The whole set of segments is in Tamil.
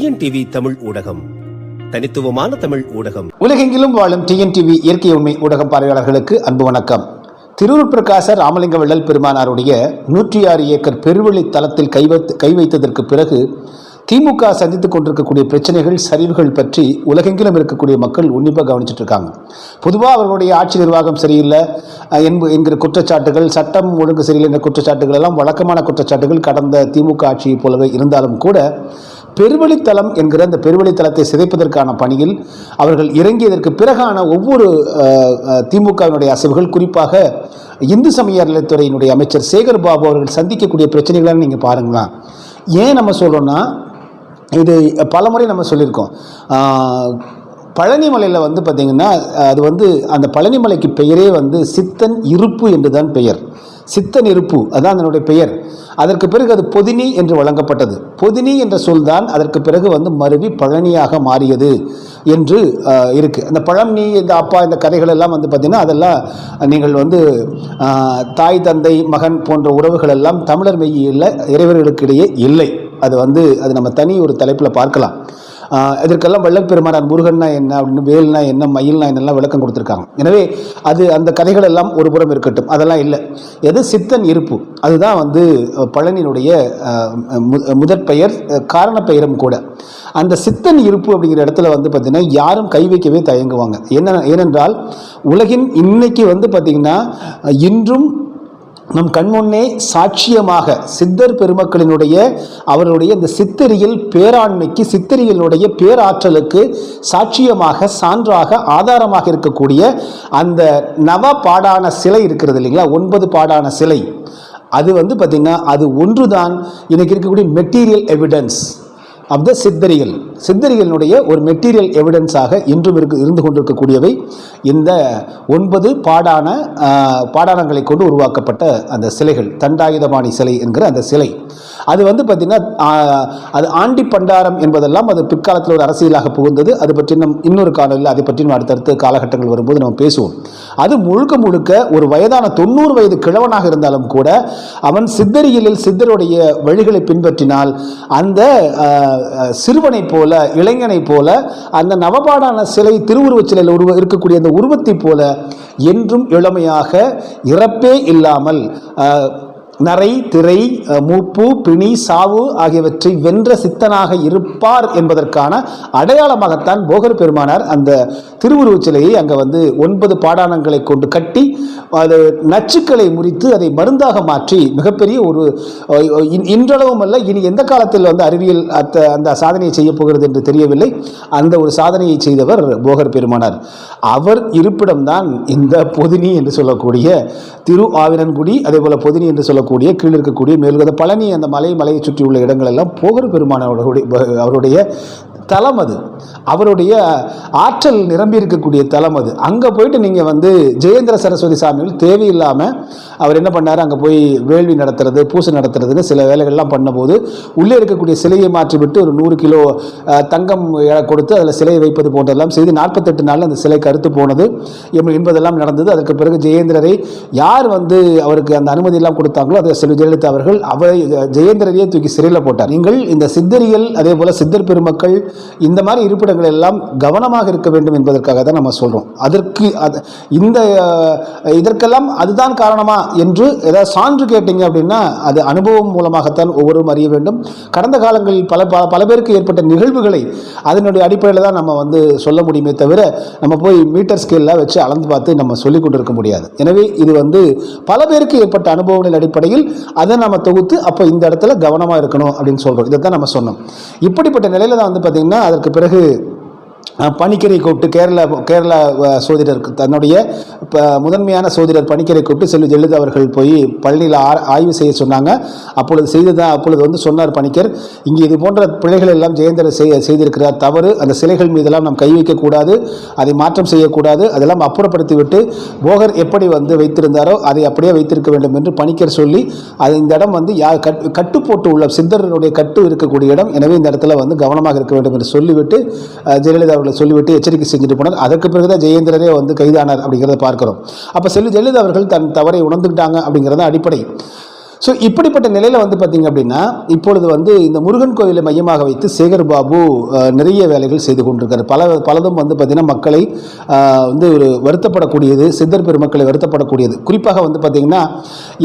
டிஎன்டிவி தமிழ் ஊடகம். தனித்துவமான தமிழ் ஊடகம். உலகெங்கிலும் வாழும் டிஎன்டிவி இயற்கை உண்மை ஊடகம் பார்வையாளர்களுக்கு அன்பு வணக்கம். திருவூர் பிரகாச ராமலிங்க வள்ளல் பெருமானாருடைய நூற்றி ஆறு ஏக்கர் பெருவெளி தளத்தில் கை கை வைத்ததற்கு பிறகு திமுக சந்தித்துக் கொண்டிருக்கக்கூடிய பிரச்சனைகள் சரிவுகள் பற்றி உலகெங்கிலும் இருக்கக்கூடிய மக்கள் உன்னிப்பாக கவனிச்சிட்டு இருக்காங்க. பொதுவாக அவர்களுடைய ஆட்சி நிர்வாகம் சரியில்லை அஹ், என்கிற குற்றச்சாட்டுகள் சட்டம் ஒழுங்கு சரியில்லை என்ற குற்றச்சாட்டுகள் எல்லாம் வழக்கமான குற்றச்சாட்டுகள் கடந்த திமுக ஆட்சியைப் போலவே இருந்தாலும் கூட பெருவழித்தலம் என்கிற அந்த பெருவழித்தலத்தை சிதைப்பதற்கான பணியில் அவர்கள் இறங்கியதற்கு பிறகான ஒவ்வொரு திமுகவினுடைய அசைவுகள் குறிப்பாக இந்து சமய அறநிலைத்துறையினுடைய அமைச்சர் சேகர் பாபு அவர்கள் சந்திக்கக்கூடிய பிரச்சனைகளை நீங்கள் பாருங்களேன். ஏன் நம்ம சொல்கிறோன்னா இது பலமுறை நம்ம சொல்லியிருக்கோம். பழனிமலையில் வந்து பார்த்திங்கன்னா அது வந்து அந்த பழனிமலைக்கு பெயரே வந்து சித்தன் இருப்பு என்று தான் பெயர். சித்த நெருப்பு அதான் அதனுடைய பெயர். அதற்கு பிறகு அது பொதினி என்று வழங்கப்பட்டது. பொதினி என்ற சொல்தான் அதற்கு பிறகு வந்து மருவி பழனியாக மாறியது என்று இருக்குது அந்த பழனி இந்த அப்பா இந்த கதைகள் எல்லாம் வந்து பார்த்திங்கன்னா அதெல்லாம் நீங்கள் வந்து தாய் தந்தை மகன் போன்ற உறவுகள் எல்லாம் தமிழர் மெய்யில் இறைவர்களுக்கிடையே இல்லை. அது வந்து அது நம்ம தனி ஒரு தலைப்பில் பார்க்கலாம். இதற்கெல்லாம் வள்ளப்பெருமானார் முருகன்னா என்ன அப்படின்னு வேல்னா என்ன மயில்னா என்னெல்லாம் விளக்கம் கொடுத்துருக்காங்க. எனவே அது அந்த கதைகள் எல்லாம் ஒரு புறம் இருக்கட்டும் அதெல்லாம் இல்லை. எது சித்தன் இருப்பு? அதுதான் வந்து பழனியினுடைய மு- முதற் பெயர் காரண பெயரும் கூட. அந்த சித்தன் இருப்பு அப்படிங்கிற இடத்துல வந்து பார்த்திங்கன்னா யாரும் கை வைக்கவே தயங்குவாங்க. என்ன ஏனென்றால் உலகின் இன்னைக்கு வந்து பார்த்திங்கன்னா இன்றும் நம் கண்முன்னே சாட்சியமாக சித்தர் பெருமக்களினுடைய அவருடைய இந்த சித்தரியல் பேராண்மைக்கு சித்தரியலுடைய பேராற்றலுக்கு சாட்சியமாக சான்றாக ஆதாரமாக இருக்கக்கூடிய அந்த நவ பாடான சிலை இருக்கிறது இல்லைங்களா? ஒன்பது பாடான சிலை. அது வந்து பார்த்திங்கன்னா அது ஒன்று தான் இன்னைக்கு இருக்கக்கூடிய மெட்டீரியல் எவிடன்ஸ் ஆஃப் த சித்தரிகள். சித்தரிகளினுடைய ஒரு மெட்டீரியல் எவிடன்ஸாக இன்றும் இருக்கு இருந்து கொண்டிருக்கக்கூடியவை. இந்த ஒன்பது பாடான பாடானங்களை கொண்டு உருவாக்கப்பட்ட அந்த சிலைகள் தண்டாயுதபாணி சிலை என்கிற அந்த சிலை. அது வந்து பார்த்திங்கன்னா அது ஆண்டி பண்டாரம் என்பதெல்லாம் அது பிற்காலத்தில் ஒரு அரசியலாக புகுந்தது. அது பற்றி நம் இன்னொரு காலையில் அதை பற்றி நம்ம அடுத்தடுத்த காலகட்டங்கள் வரும்போது நம்ம பேசுவோம். அது முழுக்க முழுக்க ஒரு வயதான தொண்ணூறு வயது கிழவனாக இருந்தாலும் கூட அவன் சித்தரியலில் சித்தருடைய வழிகளை பின்பற்றினால் அந்த சிறுவனைப் போல இளைஞனைப் போல அந்த நவபாடான சிலை திருவுருவச் சிலையில் உருவ இருக்கக்கூடிய அந்த உருவத்தைப் போல என்றும் இளமையாக இறப்பே இல்லாமல் நரை திரை மூப்பு பிணி சாவு ஆகியவற்றை வென்ற சித்தனாக இருப்பார் என்பதற்கான அடையாளமாகத்தான் போகர் பெருமானார் அந்த திருவுருவச் சிலையை அங்கே வந்து ஒன்பது பாடானங்களை கொண்டு கட்டி அது நச்சுக்களை முறித்து அதை மருந்தாக மாற்றி மிகப்பெரிய ஒரு இன்றளவும் அல்ல இனி எந்த காலத்தில் வந்து அறிவியல் அத்த அந்த சாதனையை செய்ய போகிறது என்று தெரியவில்லை. அந்த ஒரு சாதனையை செய்தவர் போகர் பெருமானார். அவர் இருப்பிடம்தான் இந்த பொதினி என்று சொல்லக்கூடிய திரு ஆவினன்குடி அதே போல் பொதினி என்று சொல்லக்கூடிய கீழ் இருக்கக்கூடிய மேல்கத பழனி அந்த மலை மலையை சுற்றியுள்ள இடங்கள் எல்லாம் போகர் பெருமான அவருடைய தலம் அது. அவருடைய ஆற்றல் நிரம்பி இருக்கக்கூடிய தலம் அது. அங்கே போயிட்டு நீங்கள் வந்து ஜெயேந்திர சரஸ்வதி சாமிகள் தேவையில்லாமல் அவர் என்ன பண்ணார்? அங்கே போய் வேள்வி நடத்துறது பூசை நடத்துறதுன்னு சில வேலைகள்லாம் பண்ணும்போது உள்ளே இருக்கக்கூடிய சிலையை மாற்றிவிட்டு ஒரு நூறு கிலோ தங்கம் கொடுத்து அதில் சிலையை வைப்பது போன்றதெல்லாம் செய்து நாற்பத்தெட்டு நாளில் அந்த சிலை கருத்து போனது. எம்- என்பதெல்லாம் நடந்தது. அதற்கு பிறகு ஜெயேந்திரரை யார் வந்து அவருக்கு அந்த அனுமதி எல்லாம் கொடுத்தாங்களோ அதை செல்வி ஜெயலலிதா அவர்கள் அவரை ஜெயேந்திரரையே தூக்கி சிறையில் போட்டார். நீங்கள் இந்த சித்தரியல் அதே போல சித்தர் பெருமக்கள் இந்த மாதிரி இருப்பிடங்கள் எல்லாம் கவனமாக இருக்க வேண்டும் என்பதற்காக தான் நம்ம சொல்றோம். அதற்கு அது இந்த இதற்கெல்லாம் அதுதான் காரணமா என்று ஏதாவது சான்று கேட்டீங்க அப்படின்னா அது அனுபவம் மூலமாகத்தான் ஒவ்வொருவரும் அறிய வேண்டும். கடந்த காலங்களில் பல பல பல பேருக்கு ஏற்பட்ட நிகழ்வுகளை அதனுடைய அடிப்படையில் தான் நம்ம வந்து சொல்ல முடியுமே தவிர நம்ம போய் மீட்டர் ஸ்கேலில் வச்சு அளந்து பார்த்து நம்ம சொல்லிக் கொண்டிருக்க முடியாது. எனவே இது வந்து பல பேருக்கு ஏற்பட்ட அனுபவங்களின் அடிப்படையில் அதை நம்ம தொகுத்து அப்போ இந்த இடத்துல கவனமாக இருக்கணும் அப்படின்னு சொல்கிறோம் இதை தான் நம்ம சொன்னோம். இப்படிப்பட்ட நிலையில் தான் வந்து பார்த்திங்கன்னா அப்படின்னா அதற்கு பிறகு பணிக்கரை கூப்பிட்டு கேரளா கேரளா சோதிடர் தன்னுடைய இப்போ முதன்மையான சோதிடர் பணிக்கரை கூப்பிட்டு செல்வி ஜெயலலிதா அவர்கள் போய் பள்ளியில் ஆ- ஆய்வு செய்ய சொன்னாங்க. அப்பொழுது செய்ததான் அப்பொழுது வந்து சொன்னார் பணிக்கர் இங்கே இது போன்ற பிழைகள் எல்லாம் ஜெயேந்திரர் செய்ய செய்திருக்கிறார். தவறு. அந்த சிலைகள் மீதெல்லாம் நாம் கை வைக்கக்கூடாது அதை மாற்றம் செய்யக்கூடாது. அதெல்லாம் அப்புறப்படுத்திவிட்டு போகர் எப்படி வந்து வைத்திருந்தாரோ அதை அப்படியே வைத்திருக்க வேண்டும் என்று பணிக்கர் சொல்லி அது இந்த இடம் வந்து யார் கட் கட்டு போட்டு உள்ள சித்தருடைய கட்டு இருக்கக்கூடிய இடம். எனவே இந்த இடத்துல வந்து கவனமாக இருக்க வேண்டும் என்று சொல்லிவிட்டு ஜெயலலிதா அவர்கள் சொல்லிவிட்டு எச்சரிக்கை செஞ்சுட்டு போனார். அதற்கு பிறகுதான் ஜெயேந்திரரே வந்து கைதானார் அப்படிங்கிறத பார்க்கிறோம். அப்போ செல்லு ஜெயலலிதா அவர்கள் தன் தவறை உணர்ந்துக்கிட்டாங்க அப்படிங்கிறது அடிப்படை. ஸோ இப்படிப்பட்ட நிலையில் வந்து பார்த்தீங்க அப்படின்னா இப்பொழுது வந்து இந்த முருகன் கோயிலை மையமாக வைத்து சேகர் பாபு நிறைய வேலைகள் செய்து கொண்டிருக்காரு. பல பலதும் வந்து பார்த்திங்கன்னா மக்களை வந்து ஒரு வருத்தப்படக்கூடியது சித்தர் பெருமக்களை வருத்தப்படக்கூடியது. குறிப்பாக வந்து பார்த்தீங்கன்னா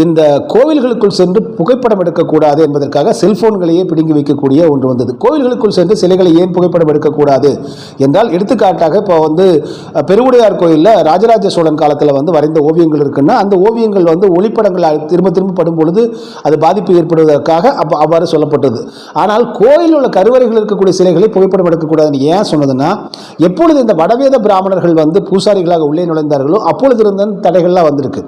இந்த கோவில்களுக்குள் சென்று புகைப்படம் எடுக்கக்கூடாது என்பதற்காக செல்ஃபோன்களையே பிடுங்கி வைக்கக்கூடிய ஒன்று வந்தது. கோவில்களுக்குள் சென்று சிலைகளை ஏன் புகைப்படம் எடுக்கக்கூடாது என்றால் எடுத்துக்காட்டாக இப்போ வந்து பெருவுடையார் கோயிலில் ராஜராஜ சோழன் காலத்தில் வந்து வரைந்த ஓவியங்கள் இருக்குன்னா அந்த ஓவியங்கள் வந்து ஒளிப்படங்கள் திரும்ப திரும்ப படும் பொழுது அது பாதிப்பு ஏற்படுவதற்காக அப்போ அவ்வாறு சொல்லப்பட்டது. ஆனால் கோயிலில் உள்ள கருவறைகள் இருக்கக்கூடிய சிலைகளை புகைப்படம் எடுக்கக்கூடாதுன்னு ஏன் சொன்னதுன்னா எப்பொழுது இந்த வடவேத பிராமணர்கள் வந்து பூசாரிகளாக உள்ளே நுழைந்தார்களோ அப்பொழுது இருந்த தடைகள்லாம் வந்திருக்கு.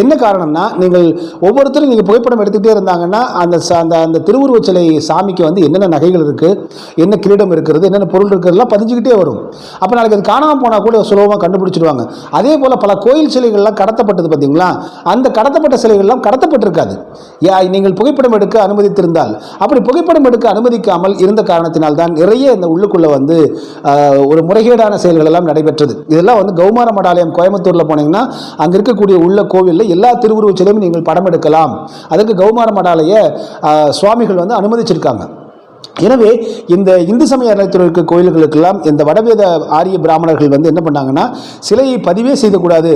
என்ன காரணம்னா நீங்கள் ஒவ்வொருத்தரும் நீங்கள் புகைப்படம் எடுத்துகிட்டே இருந்தாங்கன்னா அந்த அந்த அந்த திருவுருவச் சிலை சாமிக்கு வந்து என்னென்ன நகைகள் இருக்குது என்ன கிரீடம் இருக்கிறது என்னென்ன பொருள் இருக்கிறதுலாம் பதிஞ்சுக்கிட்டே வரும். அப்போ நாளைக்கு அது காணாமல் போனால் கூட சுலபமாக கண்டுபிடிச்சிடுவாங்க அதே போல் பல கோயில் சிலைகள்லாம் கடத்தப்பட்டது பார்த்தீங்களா அந்த கடத்தப்பட்ட சிலைகள்லாம் கடத்தப்பட்டிருக்காது. நீங்கள் புகைப்படம் எடுக்க அனுமதித்திருந்தால். அப்படி புகைப்படம் எடுக்க அனுமதிக்காமல் இருந்த காரணத்தினால் தான் நிறைய இந்த உள்ளுக்குள்ளே வந்து ஆஹ், ஒரு முறைகேடான செயல்கள் எல்லாம் நடைபெற்றது. இதெல்லாம் வந்து கௌமார மடாலயம் கோயம்புத்தூரில் போனீங்கன்னா அங்கே இருக்கக்கூடிய உள்ள கோவிலில் எல்லா திருவுருவச்சிலையும் நீங்கள் படம் எடுக்கலாம். அதுக்கு கௌமார மடாலய ஆஹ், சுவாமிகள் வந்து அனுமதிச்சிருக்காங்க. எனவே இந்த இந்து சமய அறநிலையத்துறை இருக்க கோயில்களுக்கெல்லாம் இந்த வடவேத ஆரிய பிராமணர்கள் வந்து என்ன பண்ணாங்கன்னா சிலையை பதிவே செய்யக்கூடாது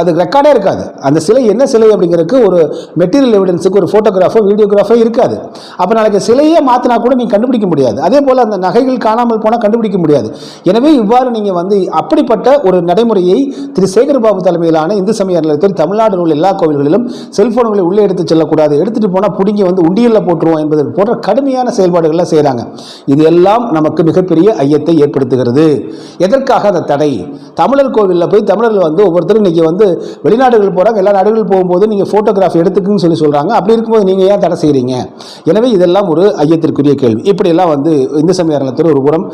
அது ரெக்கார்டே இருக்காது. அந்த சிலை என்ன சிலை அப்படிங்கிறதுக்கு ஒரு மெட்டீரியல் எவிடன்ஸுக்கு ஒரு ஃபோட்டோகிராஃபோ வீடியோகிராஃபோ இருக்காது. அப்போ நாளைக்கு சிலையே மாற்றினா கூட நீங்கள் கண்டுபிடிக்க முடியாது. அதே போல் அந்த நகைகள் காணாமல் போனால் கண்டுபிடிக்க முடியாது. எனவே இவ்வாறு நீங்கள் வந்து அப்படிப்பட்ட ஒரு நடைமுறையை திரு சேகர்பாபு தலைமையிலான இந்து சமய அறநிலையத்தில் தமிழ்நாடு உள்ள எல்லா கோவில்களிலும் செல்ஃபோன்களை உள்ளே எடுத்து செல்லக்கூடாது. எடுத்துகிட்டு போனால் பிடுங்கி வந்து உண்டியலில் போட்டுருவோம் என்பது போன்ற கடுமையான செயல்பாடுகள்லாம் செய்கிறாங்க. இது எல்லாம் நமக்கு மிகப்பெரிய ஐயத்தை ஏற்படுத்துகிறது. எதற்காக அந்த தடை? தமிழர் கோவிலில் போய் தமிழர்கள் வந்து ஒவ்வொருத்தரும் இன்றைக்கி வந்து வெளிநாடுகள் போகிறாங்க எல்லா நாடுகள் போகும்போது நீங்கள் ஃபோட்டோகிராஃபி எடுத்துக்குன்னு சொல்லி சொல்கிறாங்க அப்படி இருக்கும்போது நீங்கள் ஏன் தடை செய்கிறீங்க எனவே இதெல்லாம் ஒரு ஐயத்திற்குரிய கேள்வி. இப்படியெல்லாம் வந்து இந்து சமய அறநிலையத்துறை ஒரு புறம்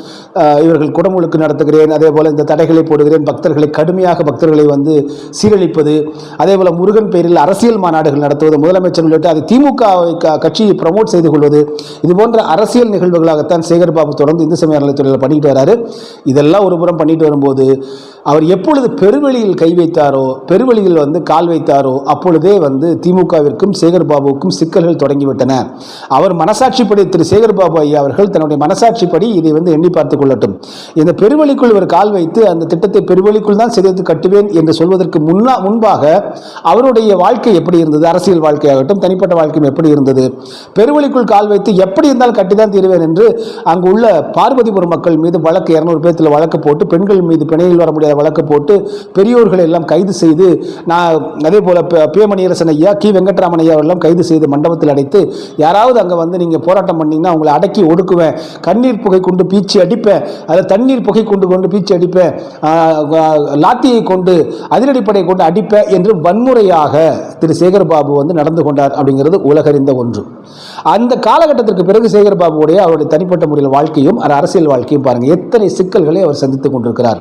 இவர்கள் குடமுழுக்கு நடத்துகிறேன் அதே போல் இந்த தடைகளை போடுகிறேன் பக்தர்களை கடுமையாக பக்தர்களை வந்து சீரழிப்பது அதே போல் முருகன் பேரில் அரசியல் மாநாடுகள் நடத்துவது முதலமைச்சர் உள்ளிட்ட அது திமுக கட்சியை ப்ரமோட் செய்து கொள்வது இது போன்ற அரசியல் நிகழ்வுகளாகத்தான் சேகர் பாபு தொடர்ந்து இந்து சமய அறநிலையத்துறையில் பண்ணிட்டு வராரு. இதெல்லாம் ஒரு புறம் பண்ணிட்டு வரும்போது அவர் எப்பொழுது பெருவெளியில் கை வைத்தாரோ பெருவெளியில் வந்து கால் வைத்தாரோ அப்பொழுதே வந்து திமுகவிற்கும் சேகர் பாபுவுக்கும் சிக்கல்கள் தொடங்கிவிட்டன. அவர் மனசாட்சிப்படி திரு சேகர் பாபு ஐயா அவர்கள் தன்னுடைய மனசாட்சிப்படி இதை வந்து எண்ணி பார்த்துக் கொள்ளட்டும். இந்த பெருவெளிக்குள் ஒரு கால் வைத்து அந்த திட்டத்தை பெருவெளிக்குள் தான் சிதைத்து கட்டுவேன் என்று சொல்வதற்கு முன்னா முன்பாக அவருடைய வாழ்க்கை எப்படி இருந்தது? அரசியல் வாழ்க்கையாகட்டும் தனிப்பட்ட வாழ்க்கையும் எப்படி இருந்தது? பெருவெளிக்குள் கால் வைத்து எப்படி இருந்தாலும் கட்டிதான் தீருவேன் என்று அங்கு உள்ள பார்வதிபுரம் மக்கள் மீது வழக்கு இரநூறு பேர்த்தில் வழக்கு போட்டு பெண்கள் மீது பிணையில் வர முடியாது. வழக்கு போட்டு பெரியோர்களை எல்லாம் கைது செய்து நான் அதே போல் பேமணியரசன் ஐயா கி. வெங்கட்ராமன் ஐயா எல்லாம் கைது செய்து மண்டபத்தில் அடைத்து யாராவது அங்கே வந்து நீங்கள் போராட்டம் பண்ணிங்கன்னா உங்களை அடக்கி ஒடுக்குவேன். கண்ணீர் புகை கொண்டு பீச்சி அடிப்பேன். அதை தண்ணீர் புகை கொண்டு கொண்டு பீச்சி அடிப்பேன். லாத்தியை கொண்டு அதிரடிப்படையை கொண்டு அடிப்பேன் என்று வன்முறையாக திரு சேகர்பாபு வந்து நடந்து கொண்டார் அப்படிங்கிறது உலகறிந்த ஒன்று. அந்த காலகட்டத்திற்கு பிறகு சேகர்பாபுடைய அவருடைய தனிப்பட்ட முறையில் வாழ்க்கையும் அரசியல் வாழ்க்கையும் பாருங்கள் எத்தனை சிக்கல்களை அவர் சந்தித்துக் கொண்டிருக்கிறார்.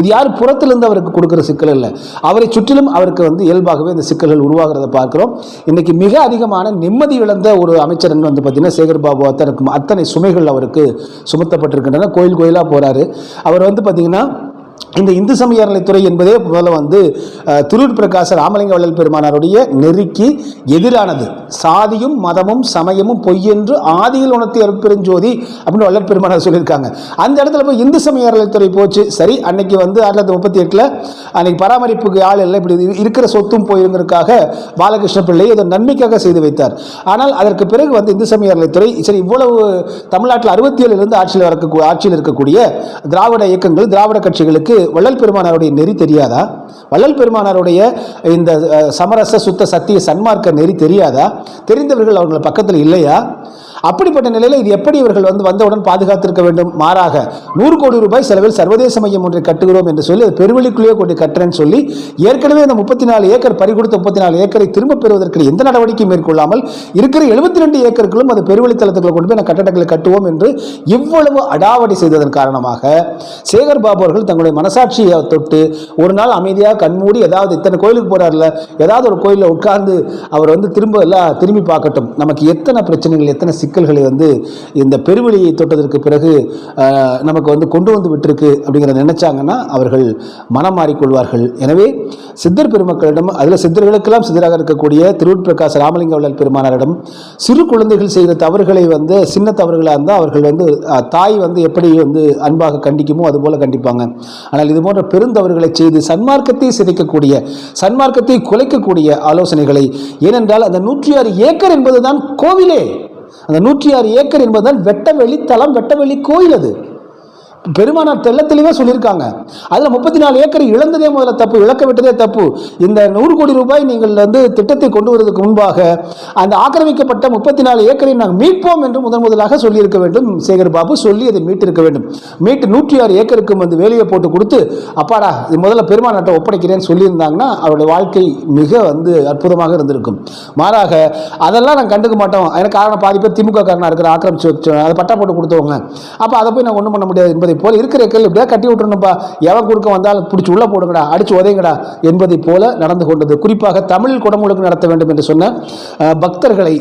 இது யார் புறத்திலிருந்து அவருக்கு கொடுக்கிற சிக்கல் இல்லை. அவரை சுற்றிலும் அவருக்கு வந்து இயல்பாகவே இந்த சிக்கல்கள் உருவாகிறத பார்க்கிறோம். இன்னைக்கு மிக அதிகமான நிம்மதி இழந்த ஒரு அமைச்சர் வந்து பார்த்தீங்கன்னா சேகர் பாபு அத்தனை அத்தனை சுமைகள் அவருக்கு சுமத்தப்பட்டிருக்கின்றன. கோயில் கோயிலாக போறாரு. அவர் வந்து பார்த்திங்கன்னா இந்த இந்து சமய அறநிலைத்துறை என்பதே முதல்ல வந்து அஹ், பிரகாச ராமலிங்க வள்ளல் பெருமானாருடைய நெருக்கி எதிரானது. சாதியும் மதமும் சமயமும் பொய்யென்று ஆதியில் உணர்த்தி அருட்பெருஞ்சோதி அப்படின்னு வள்ளல் பெருமானார் சொல்லியிருக்காங்க. அந்த இடத்துல போய் இந்து சமய அறநிலைத்துறை போச்சு. சரி அன்னைக்கு வந்து ஆயிரத்தி தொள்ளாயிரத்தி முப்பத்தி எட்டில் அன்னைக்கு பராமரிப்புக்கு ஆள் இல்லை. இப்படி இருக்கிற சொத்தும் போயிருங்கிறதுக்காக பாலகிருஷ்ண பிள்ளை இதை நன்மைக்காக செய்து வைத்தார். ஆனால் அதற்கு பிறகு வந்து இந்து சமய அறநிலைத்துறை சரி இவ்வளவு தமிழ்நாட்டில் அறுபத்தி ஏழுலேருந்து ஆட்சியில் வரக்கூடிய ஆட்சியில் இருக்கக்கூடிய திராவிட இயக்கங்கள் திராவிட கட்சிகளுக்கு வள்ளல் பெருமானாருடைய நெறி தெரியாதா? வள்ளல் பெருமானாருடைய இந்த சமரச சுத்த சத்திய சன்மார்க்க நெறி தெரியாதா? தெரிந்தவர்கள் அவர்கள் பக்கத்தில் இல்லையா? அப்படிப்பட்ட நிலையில் இது எப்படி இவர்கள் வந்து வந்தவுடன் பாதுகாத்திருக்க வேண்டும்? மாறாக நூறு கோடி ரூபாய் செலவில் சர்வதேச மையம் ஒன்றை கட்டுகிறோம் என்று சொல்லி அது பெருவெளிக்குள்ளேயே கொண்டு கட்டுறேன்னு சொல்லி ஏற்கனவே அந்த முப்பத்தி நாலு ஏக்கர் பறிகொடுத்த முப்பத்தி நாலு ஏக்கரை திரும்ப பெறுவதற்கு எந்த நடவடிக்கையும் மேற்கொள்ளாமல் இருக்கிற எழுபத்தி ரெண்டு ஏக்கர்களும் அது பெருவெளித்தளத்துக்குள்ள கொண்டு போய் கட்டடங்களை கட்டுவோம் என்று இவ்வளவு அடாவடி செய்ததன் காரணமாக சேகர் பாபு அவர்கள் தங்களுடைய மனசாட்சியை தொட்டு ஒரு நாள் அமைதியாக கண்மூடி ஏதாவது இத்தனை கோயிலுக்கு போறாருல ஏதாவது ஒரு கோயிலில் உட்கார்ந்து அவர் வந்து திரும்ப எல்லாம் திரும்பி பார்க்கட்டும். நமக்கு எத்தனை பிரச்சனைகள் எத்தனை சிக்கல் சிக்கல்களை வந்து இந்த பெருவெளியை தொட்டதற்கு பிறகு ஆஹ், நமக்கு வந்து கொண்டு வந்து விட்டிருக்கு அப்படிங்கிறத நினைச்சாங்கன்னா அவர்கள் மனம் மாறிக்கொள்வார்கள். எனவே சித்தர் பெருமக்களிடம் அதில் சித்தர்களுக்கெல்லாம் சித்தராக இருக்கக்கூடிய திருவுட்பிரகாஷ் ராமலிங்க வள்ளல் பெருமானாரிடம் சிறு குழந்தைகள் செய்த தவறுகளை வந்து சின்ன தவறுகளாக இருந்தால் அவர்கள் வந்து தாய் வந்து எப்படி வந்து அன்பாக கண்டிக்குமோ அதுபோல கண்டிப்பாங்க. ஆனால் இது போன்ற பெருந்தவறுகளை செய்து சன்மார்க்கத்தை சிதைக்கக்கூடிய சன்மார்க்கத்தை குலைக்கக்கூடிய ஆலோசனைகளை ஏனென்றால் அந்த நூற்றி ஆறு ஏக்கர் என்பதுதான் கோவிலே. அந்த நூற்றி ஆறு ஏக்கர் என்பதுதான் வெட்டவெளி தலம் வெட்டவெளி கோயில் அது. பெருமானார் தெள்ள தெளிவாக சொல்லியிருக்காங்க. அதில் முப்பத்தி நாலு ஏக்கர் இழந்ததே முதல்ல தப்பு இழக்க விட்டதே தப்பு. இந்த நூறு கோடி ரூபாய் நீங்கள் வந்து திட்டத்தை கொண்டு வருவதற்கு முன்பாக அந்த ஆக்கிரமிக்கப்பட்ட முப்பத்தி நாலு ஏக்கரை நாங்கள் மீட்போம் என்று முதன் முதலாக சொல்லியிருக்க வேண்டும். சேகர் பாபு சொல்லி அதை மீட்டிருக்க வேண்டும். மீட்டு நூற்றி ஆறு ஏக்கருக்கும் வந்து வேலையை போட்டு கொடுத்து அப்பாடா இது முதல்ல பெருமானாட்டை ஒப்படைக்கிறேன்னு சொல்லியிருந்தாங்கன்னா அவருடைய வாழ்க்கை மிக வந்து அற்புதமாக இருந்திருக்கும். மாறாக அதெல்லாம் நாங்கள் கண்டுக்க மாட்டோம். எனக்கு காரணம் பாதி பேர் திமுக காரணம் இருக்கிற ஆக்கிரமிச்சு அதை பட்டா போட்டு கொடுத்தவங்க. அப்போ அதை போய் நான் ஒன்றும் பண்ண முடியாது என்பதை போல இருக்கிற கல் இப்படியா கட்டி விட்டுருணும்ப்பா எவன் குறுக்க வந்தாலும் பிடிச்சி உள்ளே போடுங்கடா அடிச்சு உதைங்கடா என்பதை போல நடந்து கொண்டது. குறிப்பாக தமிழில் குடமுழுக்கு நடத்த வேண்டும் என்று சொன்ன பக்தர்களை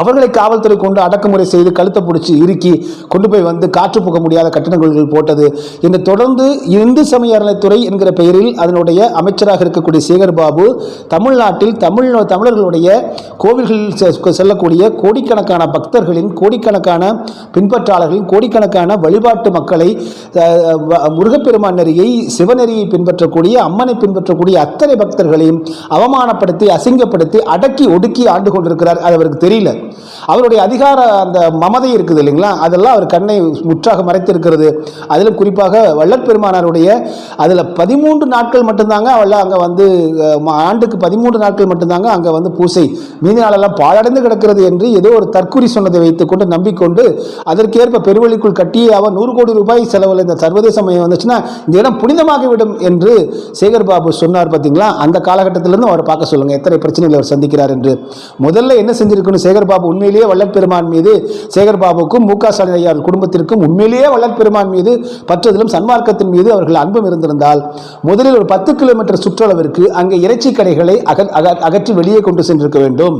அவர்களை காவல்துறை கொண்டு அடக்குமுறை செய்து கழுத்தை பிடிச்சி இறுக்கி கொண்டு போய் வந்து காற்று புக முடியாத கட்டணங்கள் போட்டது. என்று தொடர்ந்து இந்து சமய அறநிலைத்துறை என்கிற பெயரில் அதனுடைய அமைச்சராக இருக்கக்கூடிய சேகர் பாபு தமிழ்நாட்டில் தமிழ் தமிழர்களுடைய கோவில்களில் செல்லக்கூடிய கோடிக்கணக்கான பக்தர்களின் கோடிக்கணக்கான பின்பற்றாளர்களின் கோடிக்கணக்கான வழிபாட்டு மக்களை முருகப்பெருமான் நெறியை சிவநெறியை பின்பற்றக்கூடிய அம்மனை பின்பற்றக்கூடிய அத்தனை பக்தர்களையும் அவமானப்படுத்தி அசிங்கப்படுத்தி அடக்கி ஒடுக்கி ஆண்டு கொண்டிருக்கிறார். அது அவருக்கு தெரியல. அவருடைய அதிகார அந்த மமதை இருக்குது இல்லைங்களா? அதெல்லாம் அவர் கண்ணை முற்றாக மறைத்திருக்கிறது. அதிலும் குறிப்பாக வள்ளற்பெருமானாருடைய அதில் பதிமூன்று நாட்கள் மட்டும்தாங்க அவள் அங்கே வந்து ஆண்டுக்கு பதிமூன்று நாட்கள் மட்டும்தாங்க அங்கே வந்து பூசை. மீதி நாளெல்லாம் பாழடைந்து கிடக்கிறது என்று ஏதோ ஒரு தற்குறி சொன்னதை வைத்துக்கொண்டு நம்பிக்கொண்டு அதற்கேற்ப பெருவழிக்குள் கட்டியே அவர் நூறு கோடி ரூபாய் செலவில் இந்த சர்வதேச மையம் வந்துச்சுன்னா இந்த இடம் புனிதமாகிவிடும் என்று சேகர் பாபு சொன்னார் பார்த்தீங்களா அந்த காலகட்டத்திலிருந்து அவரை பார்க்க சொல்லுங்க. எத்தனை பிரச்சனைகளை அவர் சந்திக்கிறார் என்று. முதல்ல என்ன செஞ்சிருக்குன்னு சேகர் பாபு உண்மையிலேயே வள்ளற் பெருமான் மீது சேகர் பாபுக்கும் மு க ஸ்டாலின் ஐயா குடும்பத்திற்கும் உண்மையிலேயே வள்ளற் பெருமான் மீது பற்றுதலும் சன்மார்க்கத்தின் மீது அவர்கள் அன்பும் இருந்திருந்தால் முதலில் ஒரு பத்து கிலோமீட்டர் சுற்றளவிற்கு அங்கே இறைச்சி கடைகளை அக அகற்றி வெளியே கொண்டு சென்றிருக்க வேண்டும்.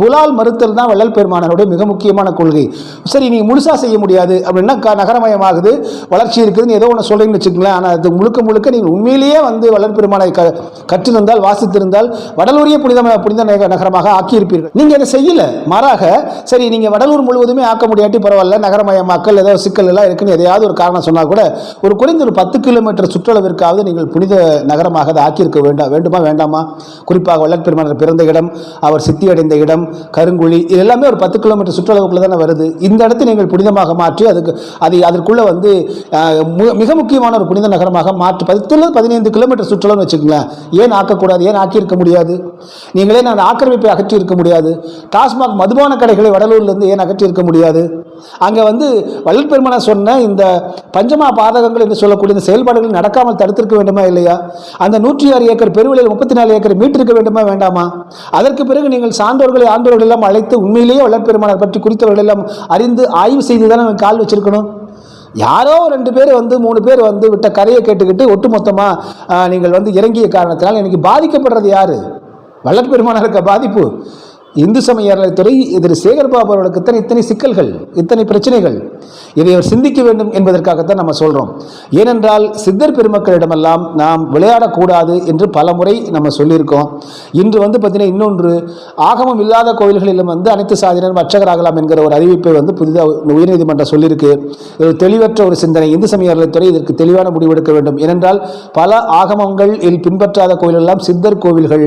புலால் மறுத்தல் தான் வள்ளல் பெருமானருடைய மிக முக்கியமான கொள்கை. சரி நீ முழுசா செய்ய முடியாது. அப்படின்னா நகரமயமாகுது வளர்ச்சி இருக்குதுன்னு ஏதோ ஒன்று சொல்றீங்கன்னு வச்சுக்கங்களேன். ஆனால் அது முழுக்க முழுக்க நீங்கள் உண்மையிலேயே வந்து வளர்பெருமானை பெருமானை க கற்றிருந்தால் வாசித்திருந்தால் வடலூரிய புனித புனித நகரமாக ஆக்கியிருப்பீர்கள். நீங்கள் அதை செய்யலை. மாறாக சரி நீங்கள் வடலூர் முழுவதுமே ஆக்க முடியாட்டி பரவாயில்ல நகரமயமாக்கல் ஏதோ சிக்கல் எல்லாம் இருக்குன்னு எதையாவது ஒரு காரணம் சொன்னால் கூட ஒரு குறைந்த ஒரு பத்து கிலோமீட்டர் சுற்றளவிற்காவது நீங்கள் புனித நகரமாக அதை ஆக்கியிருக்க வேண்டாம் வேண்டுமா வேண்டாமா? குறிப்பாக வள்ளல் பிறந்த இடம் அவர் சித்தி அடைந்த இடம் கருங்குழி இது எல்லாமே ஒரு பத்து கிலோமீட்டர் சுற்றளவுக்குள்ளே தானே வருது. இந்த இடத்தை நீங்கள் புனிதமாக மாற்றி அதுக்கு அது அதற்குள்ளே வந்து மிக முக்கியமான ஒரு புனித நகரமாக மாற்றி பத்துல பதினைந்து கிலோமீட்டர் சுற்றளவுன்னு வச்சுக்கங்களேன் ஏன் ஆக்கக்கூடாது ஏன் ஆக்கியிருக்க முடியாது? நீங்களே நான் ஆக்கிரமிப்பை அகற்றி இருக்க முடியாது. டாஸ்மாக் மதுபான கடைகளை வடலூர்லேருந்து ஏன் அகற்றி இருக்க முடியாது? அங்கே வந்து வள்ளல் சொன்ன இந்த பஞ்சமா பாதகங்கள் என்று சொல்லக்கூடிய இந்த செயல்பாடுகள் நடக்காமல் தடுத்திருக்க வேண்டுமா இல்லையா? அந்த நூற்றி ஆறு ஏக்கர் பெருவிலையில் முப்பத்தி நாலு ஏக்கர் மீட்டிருக்க வேண்டுமா வேண்டாமா? அதற்கு பிறகு நீங்கள் சான்றோர்களை ஆண்டோர்கள் எல்லாம் அழைத்து உண்மையிலேயே வள்ளல் பற்றி குறித்தவர்கள் எல்லாம் அறிந்து ஆய்வு செய்து தானே கால் வச்சிருக்கணும்? யாரோ ரெண்டு பேர் வந்து மூணு பேர் வந்து விட்ட கரையை கேட்டுக்கிட்டு ஒட்டுமொத்தமாக நீங்கள் வந்து இறங்கிய காரணத்தினால் எனக்கு பாதிக்கப்படுறது யார்? வள்ளல் இருக்க பாதிப்பு. இந்து சமய அறநிலைத்துறை இதில் சேகர்பாபு அவர்களுக்கு இத்தனை இத்தனை சிக்கல்கள் இத்தனை பிரச்சனைகள். இதை அவர் சிந்திக்க வேண்டும் என்பதற்காகத்தான் நம்ம சொல்கிறோம் ஏனென்றால் சித்தர் பெருமக்களிடமெல்லாம் நாம் விளையாடக்கூடாது என்று பல முறை நம்ம சொல்லியிருக்கோம். இன்று வந்து பார்த்தீங்கன்னா இன்னொன்று ஆகமம் இல்லாத கோவில்களிலும் வந்து அனைத்து சாதியினரும் அர்ச்சகராகலாம் என்கிற ஒரு அறிவிப்பை வந்து புதிதாக உயர்நீதிமன்றம் சொல்லியிருக்கு. ஒரு தெளிவற்ற ஒரு சிந்தனை. இந்து சமய அறநிலைத்துறை இதற்கு தெளிவான முடிவெடுக்க வேண்டும். ஏனென்றால் பல ஆகமங்கள் பின்பற்றாத கோவிலெல்லாம் சித்தர் கோவில்கள்.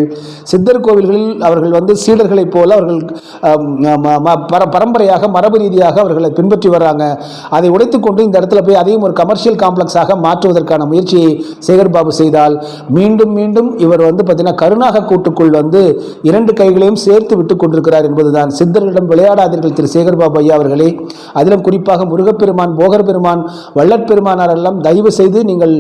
சித்தர் கோவில்களில் அவர்கள் வந்து சீடர்களை போல அவர்கள் பரம்பரையாக மரபு ரீதியாக அவர்களை பின்பற்றி வர்றாங்க. அதை உடைத்துக்கொண்டு இந்த இடத்துல போய் அதையும் ஒரு கமர்ஷியல் காம்ப்ளெக்ஸாக மாற்றுவதற்கான முயற்சியை சேகர் பாபு செய்தால் மீண்டும் மீண்டும் இவர் வந்து பார்த்தீங்கன்னா கருணாக கூட்டுக்குள் வந்து இரண்டு கைகளையும் சேர்த்து விட்டு கொண்டிருக்கிறார் என்பதுதான். சித்தர்களிடம் விளையாடாதீர்கள் திரு சேகர் பாபு ஐயா அவர்களே. அதிலும் குறிப்பாக முருகப்பெருமான் போகர் பெருமான் வள்ளற் எல்லாம் தயவு செய்து நீங்கள்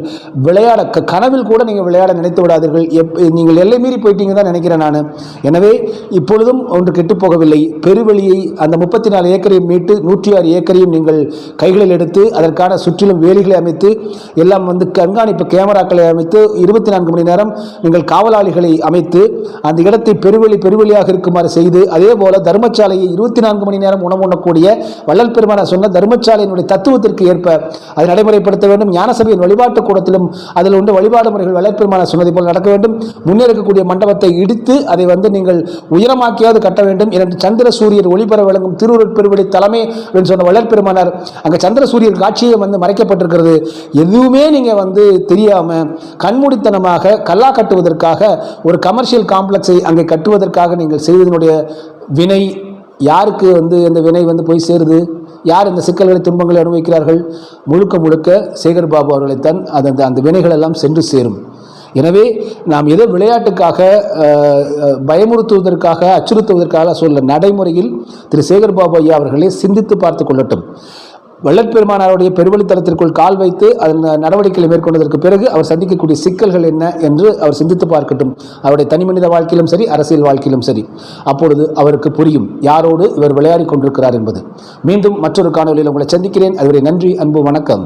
விளையாட க- கனவில் கூட நீங்கள் விளையாட நினைத்து விடாதீர்கள். எப் நீங்கள் எல்லை மீறி போயிட்டீங்க தான் நினைக்கிறேன் நான். எனவே இப்பொழுதும் ஒன்று கெட்டுப்போகவில்லை பெருவெளியை அந்த முப்பத்தி நாலு ஏக்கரையும் மீட்டு நூற்றி ஆறு ஏக்கரையும் நீங்கள் கைகளில் எடுத்து அதற்கான சுற்றிலும் வேலிகளை அமைத்து எல்லாம் வந்து கண்காணிப்பு கேமராக்களை அமைத்து இருபத்தி நான்கு மணி நேரம் நீங்கள் காவலாளிகளை அமைத்து அந்த இடத்தை பெருவெளி பெருவெளியாக இருக்குமாறு செய்து அதே போல தர்மசாலையை இருபத்தி நான்கு மணி நேரம் உணவு உண்ணக்கூடிய வள்ளல் பெருமான சொன்ன தர்மசாலையினுடைய தத்துவத்திற்கு ஏற்ப அதை நடைமுறைப்படுத்த வேண்டும். ஞானசபையின் வழிபாட்டு கூடத்திலும் அதில் உள்ள வழிபாடு முறைகள் வள்ளல் பெருமான சொன்னதை போல் நடக்க வேண்டும். முன்னே இருக்கக்கூடிய மண்டபத்தை இடித்து அதை வந்து நீங்கள் உயரமாக்கியாவது கட்ட வேண்டும். இரண்டு சந்திர சூரியர் ஒளிபெற விளங்கும் திருவுருட்பெருவெளி தலைமை அப்படின்னு சொன்ன வளர்பெருமானார் அங்கே சந்திர சூரியர் காட்சியை வந்து மறைக்கப்பட்டிருக்கிறது. எதுவுமே நீங்கள் வந்து தெரியாம கண்மூடித்தனமாக கல்லா கட்டுவதற்காக ஒரு கமர்ஷியல் காம்ப்ளெக்ஸை அங்கே கட்டுவதற்காக நீங்கள் செய்வதனுடைய வினை யாருக்கு வந்து அந்த வினை வந்து போய் சேருது? யார் இந்த சிக்கல்களை துன்பங்களை அனுபவிக்கிறார்கள்? முழுக்க முழுக்க சேகர் பாபு அவர்களைத்தான் அது அந்த அந்த வினைகள் எல்லாம் சென்று சேரும். எனவே நாம் ஏதோ விளையாட்டுக்காக பயமுறுத்துவதற்காக அச்சுறுத்துவதற்காக சொல்ல நடைமுறையில் திரு சேகர் பாபு ஐயா அவர்களே சிந்தித்து பார்த்து கொள்ளட்டும். வள்ளற்பெருமானாருடைய பெருவழித்தலத்திற்குள் கால் வைத்து அதன் நடவடிக்கைகளை மேற்கொண்டதற்கு பிறகு அவர் சந்திக்கக்கூடிய சிக்கல்கள் என்ன என்று அவர் சிந்தித்து பார்க்கட்டும். அவருடைய தனிமனித வாழ்க்கையிலும் சரி அரசியல் வாழ்க்கையிலும் சரி. அப்பொழுது அவருக்கு புரியும் யாரோடு இவர் விளையாடி கொண்டிருக்கிறார் என்பது. மீண்டும் மற்றொரு காணொலியில் உங்களை சந்திக்கிறேன். அவருடைய நன்றி அன்பு வணக்கம்.